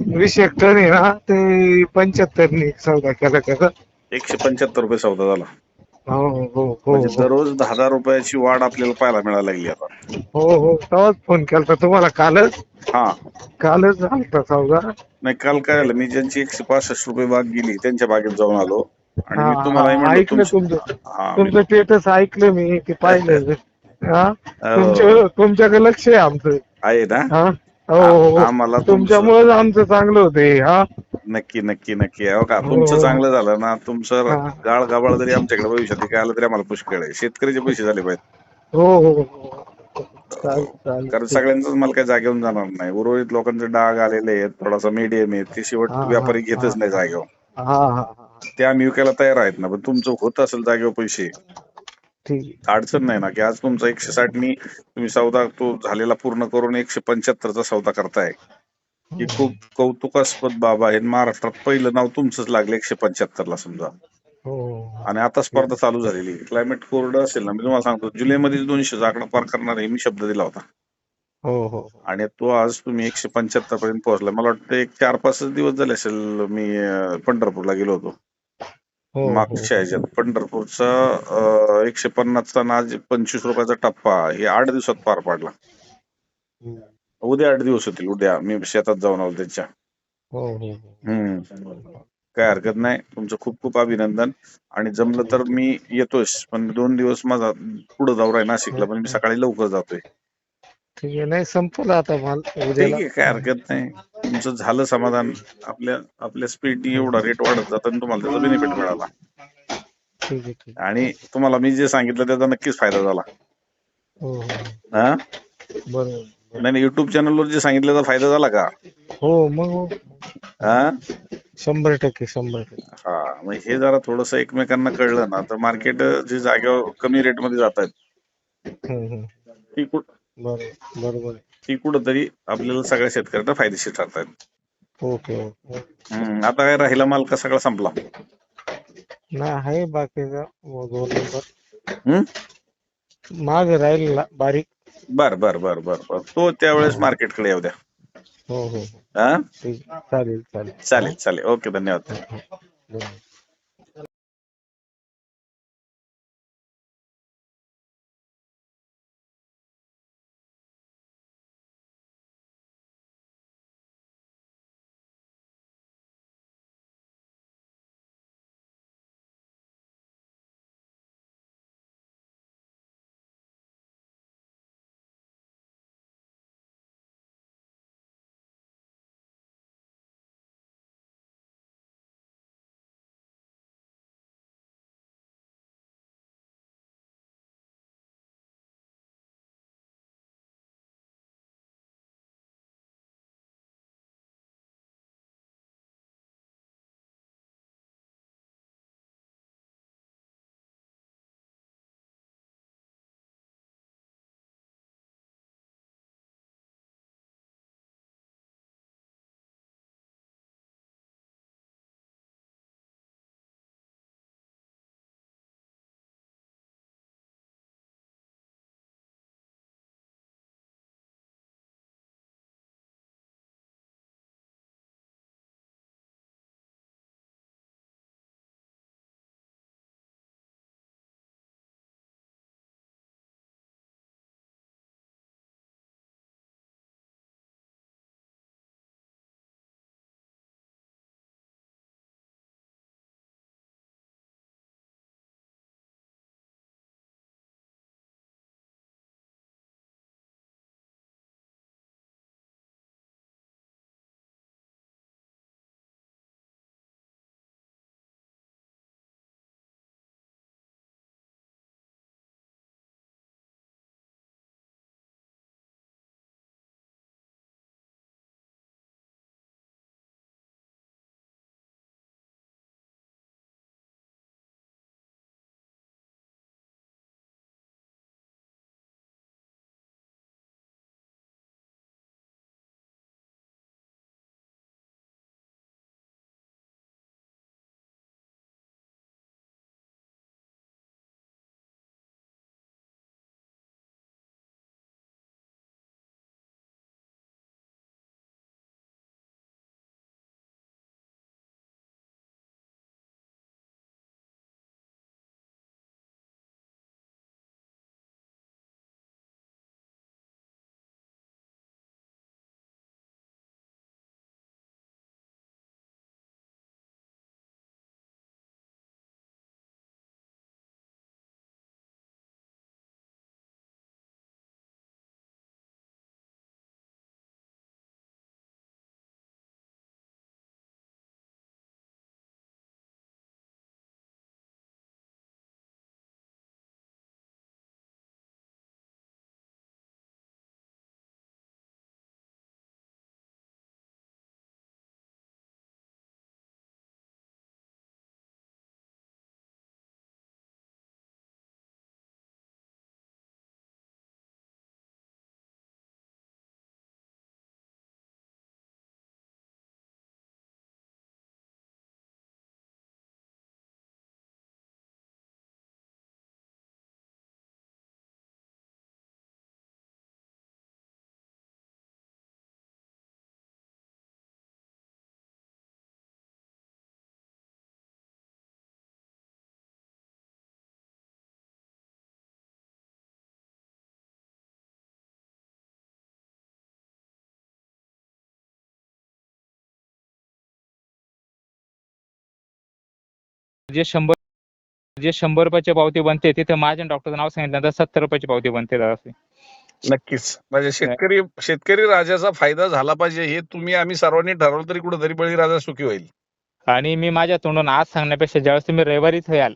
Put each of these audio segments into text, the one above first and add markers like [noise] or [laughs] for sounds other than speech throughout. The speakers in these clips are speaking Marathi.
वीस हेक्टर आहे ना ते पंच्याहत्तरनी सौदा केला त्याचा. एकशे पंच्याहत्तर रुपये सौदा झाला. हो हो हो म्हणजे दररोज दहा हजार रुपयाची वाढ आपल्याला पाहायला मिळायला लागली आता. हो हो. तेव्हाच फोन केला तुम्हाला कालच. हा. कालच झालता सौदा. नाही काल काय झालं मी ज्यांची एकशे पासष्ट रुपये बाग गेली त्यांच्या बागेत जाऊन आलो. आणि मी हा, म्हणलो ऐकलं तुमचं- तुमचं. हा मी- तुमचं स्टेटस ऐकलं मी ते पाहिलं. [laughs] हो, तुमच्या तुमच्याकडे लक्ष आहे आमचं. आहे ना? हा? हो हो आ- आम्हाला तुमचं- तुमच्यामुळेच आमचं चांगलं होते हा? नक्की नक्की नक्की. हो का? हो. तुमचं चांगलं झालं ना तुमचं हा. गाळ गाबाळ जरी आमच्याकडे भविष्यात काय आलं तरी आम्हाला पुष्कळ आहे. शेतकऱ्याचे पैसे झाले पाहिजे. हो हो हो. कारण सगळ्यांचंच मला काही जागेवरून जाणार नाही. उर्वरित लोकांचे डाग आलेले आहेत थोडासा मीडियम आहे. ते शेवट हा, हा, व्यापारी घेतच हा. नाही जागेवर. हा हा हा. ते आम्ही विकायला तयार आहेत ना पण तुमचं होत असेल जागेवर पैसे अडचण नाही ना की आज तुमचा एकशे साठ नी तुम्ही सौदा तो झालेला पूर्ण करून एकशे पंच्याहत्तरचा सौदा करताय. ही खूप कौतुकास्पद बाब आहे महाराष्ट्रात पहिलं नाव तुमचंच लागलं एकशे पंच्याहत्तर ला समजा. हो. आणि आता स्पर्धा चालू झालेली क्लायमेट कोरड असेल ना मी तुम्हाला सांगतो जुलैमध्ये दोनशे आकडा पार करणार आहे मी शब्द दिला होता. हो हो. आणि तो आज तुम्ही एकशे पंच्याहत्तर पर्यंत पोहोचला. मला वाटतं एक चार पाचच दिवस झाले असेल मी पंढरपूरला गेलो होतो. हो मागच्या ह्याच्यात. पंढरपूरचा अं, एकशे पन्नासचा ना आज पंचवीस रुपयाचा टप्पा हे आठ दिवसात पार पाडला. हो उद्या आठ दिवस होतील उद्या. मी शेतात जाऊन आलो त्यांच्या. हो हो हम्म. काय हरकत नाही. तुमचं खूप खूप अभिनंदन. आणि जमलं तर मी येतोय पण दोन दिवस माझा पुढे जाऊ आहे नाशिकला पण मी सकाळी लवकर जातोय. ठीक आहे नाही संपलं आता माल ठीक उद्याला आहे काय हरकत नाही. तुमचं झालं समाधान. आपल्या आपल्या स्पीडनी एवढा रेट वाढत जात आणि तुम्हाला त्याचा बेनिफिट मिळाला. ठीक आहे ठीक आणि तुम्हाला मी जे सांगितलं त्याचा नक्कीच फायदा झाला. हो हो. हा? बरोबर नाही युट्यूब चॅनलवर जे सांगितलं त्याचा फायदा झाला का? हो मग हो. हा? शंभर टक्के शंभर टक्के. हा मग हे जरा थोडस एकमेकांना कळलं ना तर मार्केट जे जागेवर कमी रेटमध्ये जात आहेत हम्म, हम्म. ती कुठ बरोबर. ती कुठंतरी आपल्याला सगळ्या शेतकऱ्यांना फायदेशीर ठरतायत ओके ओके. हम्म, आता काय राहिला माल का सगळा संपला? नाही आहे बाकीचा व दोन नंबर. हम्म? माग राहिलेला बारीक. बर बर बर बर बर. तो त्यावेळेस मार्केटकडे येऊ द्या. हो हो हो. हा? ठीक. चालेल चालेल. चालेल चालेल. ओके धन्यवाद. धन्यवाद. जे शंभर जे शंभर रुपयाची पावती बनते तिथे माझ्या डॉक्टरचं नाव सांगितल्यानंतर सत्तर रुपयाची पावती बनते दादा नक्कीच. म्हणजे शेतकरी शेतकरी राजाचा फायदा झाला पाहिजे हे तुम्ही आम्ही सर्वांनी ठरवलं तरी कुठेतरी बळीराजा सुखी होईल. आणि मी माझ्या तोंडून आज सांगण्यापेक्षा ज्यावेळेस तुम्ही रविवारी इथे याल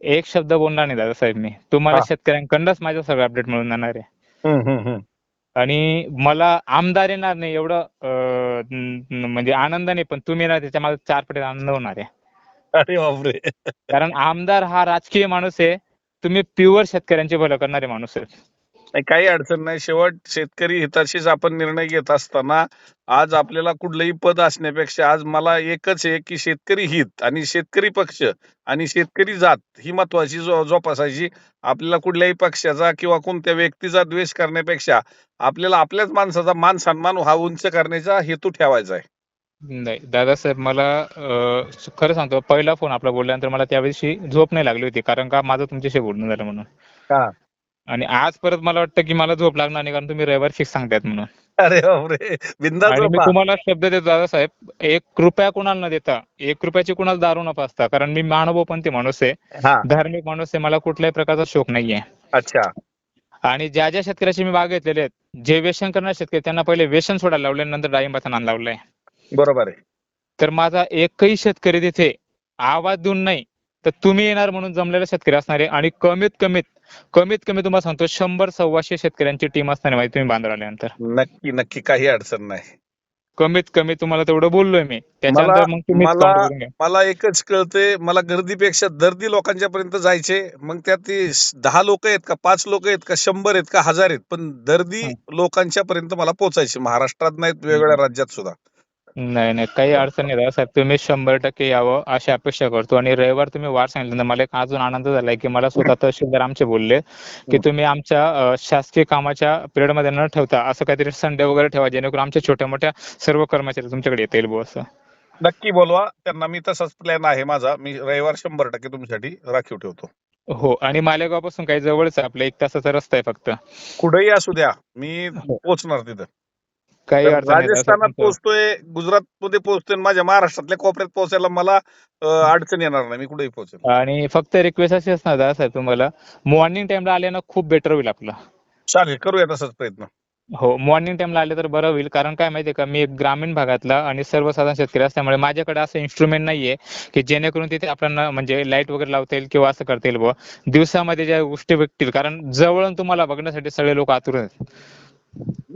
एक शब्द बोलणार नाही दादासाहेब मी. तुम्हाला. शेतकऱ्यांकडनंच माझं सगळं अपडेट मिळून जाणार आहे. आणि मला आमदार येणार नाही एवढं म्हणजे आनंदाने पण तुम्ही येणार त्याच्या मला चार पटीत आनंद होणार आहे. अरे बापरे. कारण आमदार हा राजकीय माणूस आहे. तुम्ही प्युअर शेतकऱ्यांचे भलं करणारे माणूस आहे नाही, काही अडचण नाही. शेवट शेतकरी हिताशीच आपण निर्णय घेत असताना आज आपल्याला कुठलंही पद असण्यापेक्षा आज मला एकच आहे की शेतकरी हित आणि शेतकरी पक्ष आणि शेतकरी जात ही महत्वाची जो जोपासायची. आपल्याला कुठल्याही पक्षाचा किंवा कोणत्या व्यक्तीचा द्वेष करण्यापेक्षा आपल्याला आपल्याच माणसाचा मान सन्मान हा उंच करण्याचा हेतू ठेवायचा आहे. नाही दादासाहेब मला अं, खरं सांगतो पहिला फोन आपला बोलल्यानंतर मला त्यावेळेशी झोप नाही लागली होती कारण का माझं तुमच्याशी बोलणं झालं म्हणून. हा. आणि आज परत मला वाटतं की मला झोप लागणार नाही कारण तुम्ही रविवार फिक्स सांगतायत म्हणून. अरे बापरे! बिंदास आणि मी झोपा. तुम्हाला शब्द देतो दादासाहेब एक रुपया कुणाला न देता एक रुपयाची कुणाला दारू न पाचता कारण मी मानवपंथी माणूस आहे हा. धार्मिक माणूस आहे मला कुठल्याही प्रकारचा शोक नाहीये. अच्छा. आणि ज्या ज्या शेतकऱ्याची मी मागितलेले आहेत जे व्यसन करणारे शेतकरी त्यांना पहिले व्यसन सोडायला लावले नंतर डाळिंबाचा नाद लावलाय. बरोबर आहे. तर माझा एकही शेतकरी तिथे आवाज देऊन नाही तर तुम्ही येणार म्हणून जमलेला शेतकरी असणार आहे आणि कमीत कमीत कमीत कमी तुम्हाला सांगतो शंभर सव्वाशे शेतकऱ्यांची टीम असणार आहे माहिती तुम्ही बांधून आल्यानंतर. नक्की नक्की काही अडचण नाही. कमीत कमी तुम्हाला तेवढं बोललोय मी. त्याच्यानंतर मग तुम्ही मला- count करून घ्या. मला एकच कळतंय मला गर्दीपेक्षा दर्दी लोकांच्या पर्यंत जायचे मग त्यात ते स- दहा लोक आहेत का पाच लोक आहेत का शंभर आहेत का हजार आहेत पण दर्दी लोकांच्या पर्यंत मला पोहोचायचे महाराष्ट्रात नाहीत वेगवेगळ्या राज्यात सुद्धा. नाही नाही. काही अडचण नाही दादासाहेब तुम्ही शंभर टक्के यावं अशी अपेक्षा करतो. आणि रविवार तुम्ही वार सांगितलं. मला एक अजून आनंद झालाय की मला स्वतः तहसीलदार आमचे बोलले की तुम्ही आमच्या अं, शासकीय कामाच्या पिरियडमध्ये न ठेवता असं काहीतरी संडे वगैरे ठेवा जेणेकरून आमच्या छोट्या मोठ्या सर्व कर्मचारी तुमच्याकडे येता येईल बुवा असं. नक्की बोलवा. त्यांना मी तसाच प्लॅन आहे माझा. मी रविवार शंभर टक्के तुमच्यासाठी राखीव ठेवतो. हो. आणि मालेगावपासून काही जवळच आहे आपलं. एक तासाचा रस्ता आहे फक्त. कुठेही असू द्या. मी हो. पोहोचणार तिथं. काही राजस्थानात. पोहोचतोय गुजरात मध्ये पोहोचतोय माझ्या महाराष्ट्रातल्या कोपऱ्यात पोहोचायला मला अडचण येणार नाही मी कुठेही पोहोचेल आणि फक्त रिक्वेस्ट अशी असणार दादासाहेब तुम्हाला मॉर्निंग टाइमला आले ना खूप बेटर होईल आपलं. चालेल करूया तसाच प्रयत्न. हो मॉर्निंग टाइमला आले तर बरं होईल कारण काय माहितीये का मी एक ग्रामीण भागातला आणि सर्वसाधारण शेतकरी असल्यामुळे माझ्याकडे असं इन्स्ट्रुमेंट नाहीये की जेणेकरून तिथे आपल्याला म्हणजे लाइट वगैरे लावता येईल किंवा असं करता येईल बुवा. दिवसामध्ये ज्या गोष्टी भेटतील कारण जवळून तुम्हाला बघण्यासाठी सगळे लोक आतुर आहेत.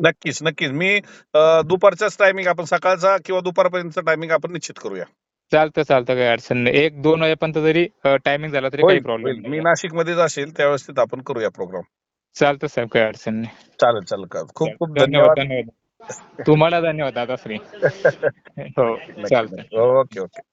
नक्कीच नक्कीच. मी अं, दुपारचाच टायमिंग आपण सकाळचा किंवा दुपारपर्यंतचा टायमिंग आपण निश्चित करूया. चालतं चालतं काही अडचण नाही. एक दोन वाजेपर्यंत जरी टायमिंग झाला तरी काही होईल, प्रॉब्लेम होईल. मी नाही. नाशिक मध्येच असेल त्यावेळेस तिथं आपण करूया प्रोग्राम चालतं साहेब काही अडचण नाही. चालेल चालेल. का- खूप खूप धन्यवाद धन्यवाद. धन्यवाद. तुम्हाला धन्यवाद दादा श्री [laughs] हो नक्की, चालतं नक्की. Okay okay.